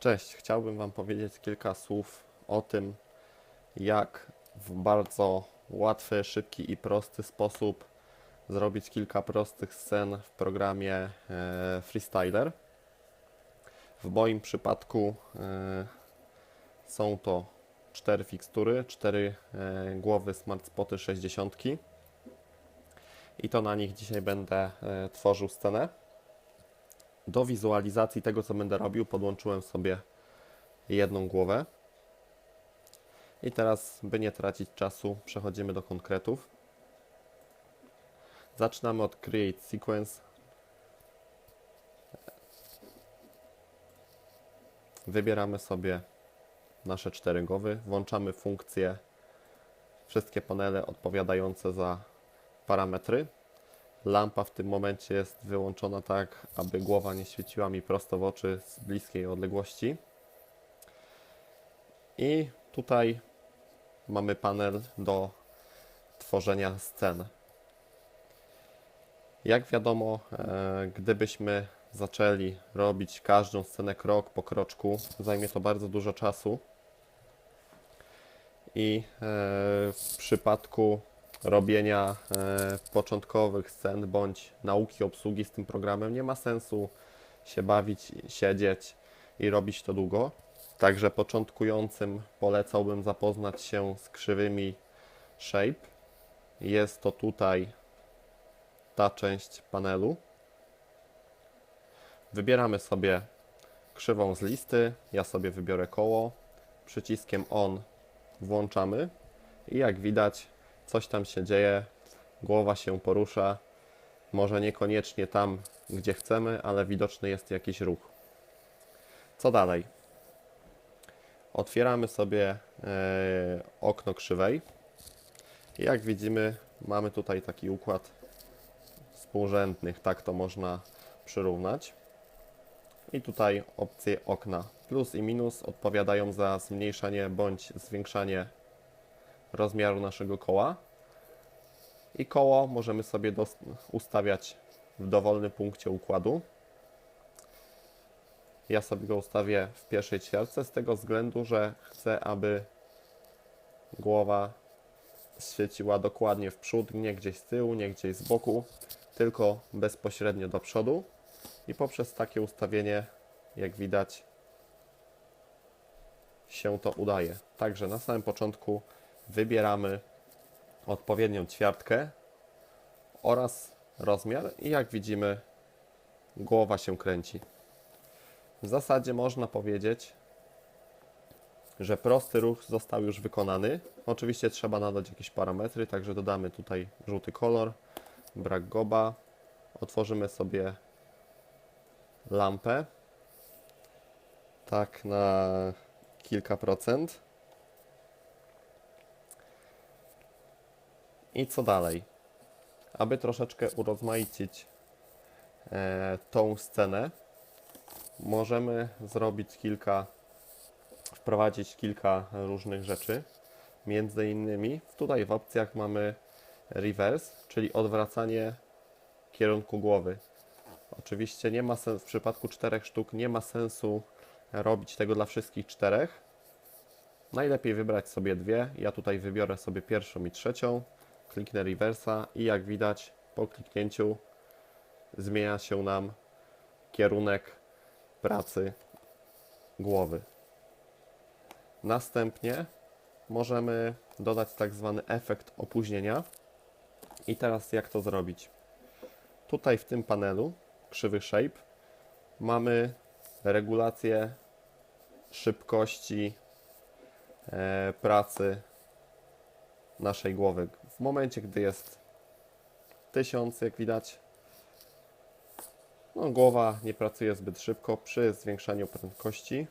Cześć, chciałbym Wam powiedzieć kilka słów o tym, jak w bardzo łatwy, szybki i prosty sposób zrobić kilka prostych scen w programie e, Freestyler. W moim przypadku e, są to cztery fikstury, cztery e, głowy Smart Spoty 60 i to na nich dzisiaj będę tworzył scenę. Do wizualizacji tego, co będę robił, podłączyłem sobie jedną głowę. I teraz, by nie tracić czasu, przechodzimy do konkretów. Zaczynamy od Create Sequence. Wybieramy sobie nasze cztery głowy, włączamy funkcje, wszystkie panele odpowiadające za parametry. Lampa w tym momencie jest wyłączona tak, aby głowa nie świeciła mi prosto w oczy z bliskiej odległości. I tutaj mamy panel do tworzenia scen. Jak wiadomo, e, gdybyśmy zaczęli robić każdą scenę krok po kroczku, zajmie to bardzo dużo czasu. I e, w przypadku robienia e, początkowych scen bądź nauki obsługi z tym programem nie ma sensu się bawić, siedzieć i robić to długo. Także początkującym polecałbym zapoznać się z krzywymi shape. Jest to tutaj ta część panelu. Wybieramy sobie krzywą z listy. Ja sobie wybiorę koło. Przyciskiem on włączamy i jak widać coś tam się dzieje, głowa się porusza. Może niekoniecznie tam, gdzie chcemy, ale widoczny jest jakiś ruch. Co dalej? Otwieramy sobie e, okno krzywej. Jak widzimy, mamy tutaj taki układ współrzędnych, tak to można przyrównać. I tutaj opcje okna plus i minus odpowiadają za zmniejszanie bądź zwiększanie rozmiaru naszego koła. I koło możemy sobie ustawiać w dowolnym punkcie układu. Ja sobie go ustawię w pierwszej ćwiartce z tego względu, że chcę, aby głowa świeciła dokładnie w przód, nie gdzieś z tyłu, nie gdzieś z boku, tylko bezpośrednio do przodu. I poprzez takie ustawienie, jak widać, się to udaje. Także na samym początku wybieramy odpowiednią ćwiartkę oraz rozmiar i jak widzimy głowa się kręci. W zasadzie można powiedzieć, że prosty ruch został już wykonany. Oczywiście trzeba nadać jakieś parametry, także dodamy tutaj żółty kolor, brak goba. Otworzymy sobie lampę. Tak na kilka procent. I co dalej? Aby troszeczkę urozmaicić e, tą scenę, możemy zrobić kilka, wprowadzić kilka różnych rzeczy. Między innymi tutaj w opcjach mamy reverse, czyli odwracanie kierunku głowy. Oczywiście nie ma sensu, w przypadku czterech sztuk nie ma sensu robić tego dla wszystkich czterech. Najlepiej wybrać sobie dwie. Ja tutaj wybiorę sobie pierwszą i trzecią. Kliknę reversa i jak widać po kliknięciu zmienia się nam kierunek pracy głowy. Następnie możemy dodać tak zwany efekt opóźnienia. I teraz jak to zrobić? Tutaj w tym panelu krzywy shape mamy regulację szybkości e, pracy naszej głowy. W momencie, gdy jest 1000, jak widać, no, głowa nie pracuje zbyt szybko. Przy zwiększaniu prędkości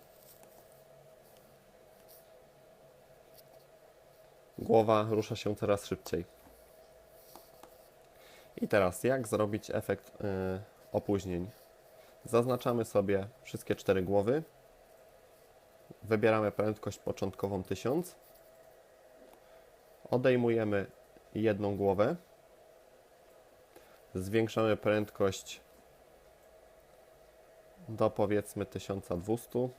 głowa rusza się coraz szybciej. I teraz, jak zrobić efekt y, opóźnień? Zaznaczamy sobie wszystkie cztery głowy. Wybieramy prędkość początkową 1000. Odejmujemy jedną głowę. Zwiększamy prędkość do powiedzmy 1200.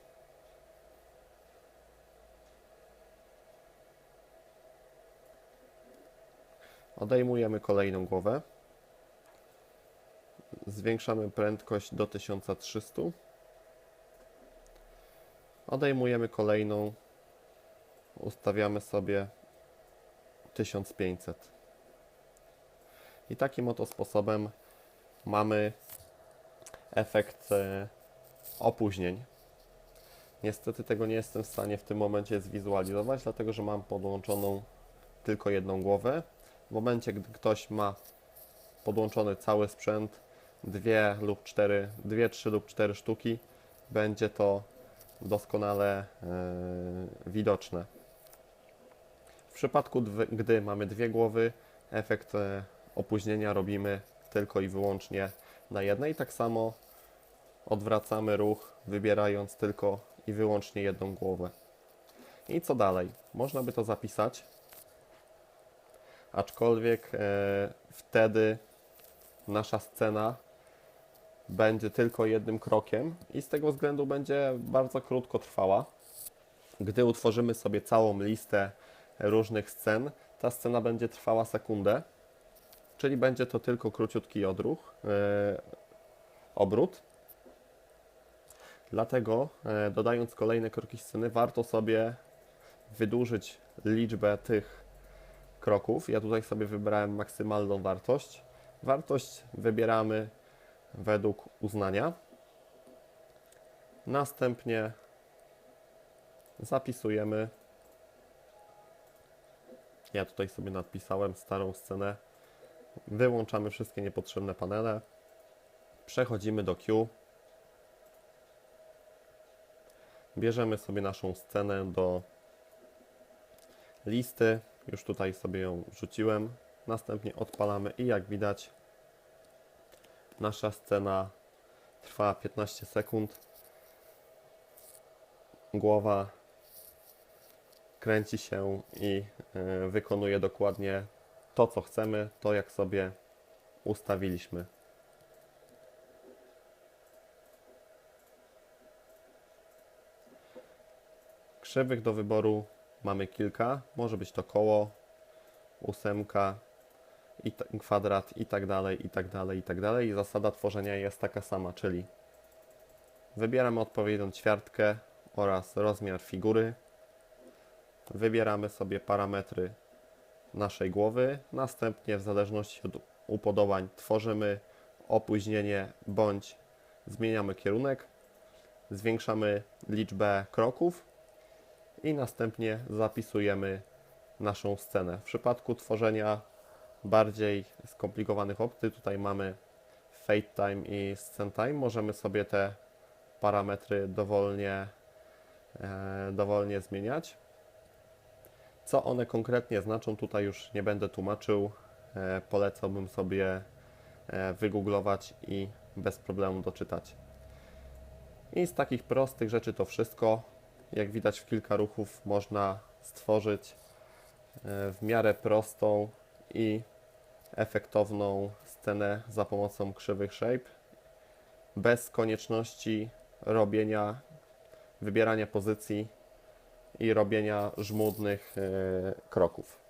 Odejmujemy kolejną głowę. Zwiększamy prędkość do 1300. Odejmujemy kolejną. Ustawiamy sobie 1500. I takim oto sposobem mamy efekt e, opóźnień. Niestety tego nie jestem w stanie w tym momencie zwizualizować, dlatego że mam podłączoną tylko jedną głowę. W momencie, gdy ktoś ma podłączony cały sprzęt, dwie lub cztery, dwie, trzy lub cztery sztuki, będzie to doskonale e, widoczne. Przypadku, gdy mamy dwie głowy, efekt e, opóźnienia robimy tylko i wyłącznie na jednej. Tak samo odwracamy ruch, wybierając tylko i wyłącznie jedną głowę. I co dalej? Można by to zapisać, aczkolwiek e, wtedy nasza scena będzie tylko jednym krokiem i z tego względu będzie bardzo krótko trwała. Gdy utworzymy sobie całą listę różnych scen, ta scena będzie trwała sekundę, czyli będzie to tylko króciutki odruch, e, obrót. Dlatego, e, dodając kolejne kroki sceny, warto sobie wydłużyć liczbę tych kroków. Ja tutaj sobie wybrałem maksymalną wartość. Wartość wybieramy według uznania. Następnie zapisujemy. Ja tutaj sobie nadpisałem starą scenę. Wyłączamy wszystkie niepotrzebne panele. Przechodzimy do Q. Bierzemy sobie naszą scenę do listy. Już tutaj sobie ją wrzuciłem. Następnie odpalamy i jak widać nasza scena trwa 15 sekund. Głowa kręci się i e, wykonuje dokładnie to, co chcemy, to jak sobie ustawiliśmy. Krzywych do wyboru mamy kilka. Może być to koło, ósemka, i kwadrat i tak dalej, i tak dalej, i tak dalej. I zasada tworzenia jest taka sama, czyli wybieramy odpowiednią ćwiartkę oraz rozmiar figury. Wybieramy sobie parametry naszej głowy. Następnie w zależności od upodobań tworzymy opóźnienie bądź zmieniamy kierunek. Zwiększamy liczbę kroków i następnie zapisujemy naszą scenę. W przypadku tworzenia bardziej skomplikowanych opcji, tutaj mamy fade time i scene time, możemy sobie te parametry dowolnie, e, dowolnie zmieniać. Co one konkretnie znaczą, tutaj już nie będę tłumaczył. E, polecałbym sobie e, wygooglować i bez problemu doczytać. I z takich prostych rzeczy to wszystko. Jak widać w kilka ruchów można stworzyć e, w miarę prostą i efektowną scenę za pomocą krzywych shape bez konieczności robienia, wybierania pozycji i robienia żmudnych e, kroków.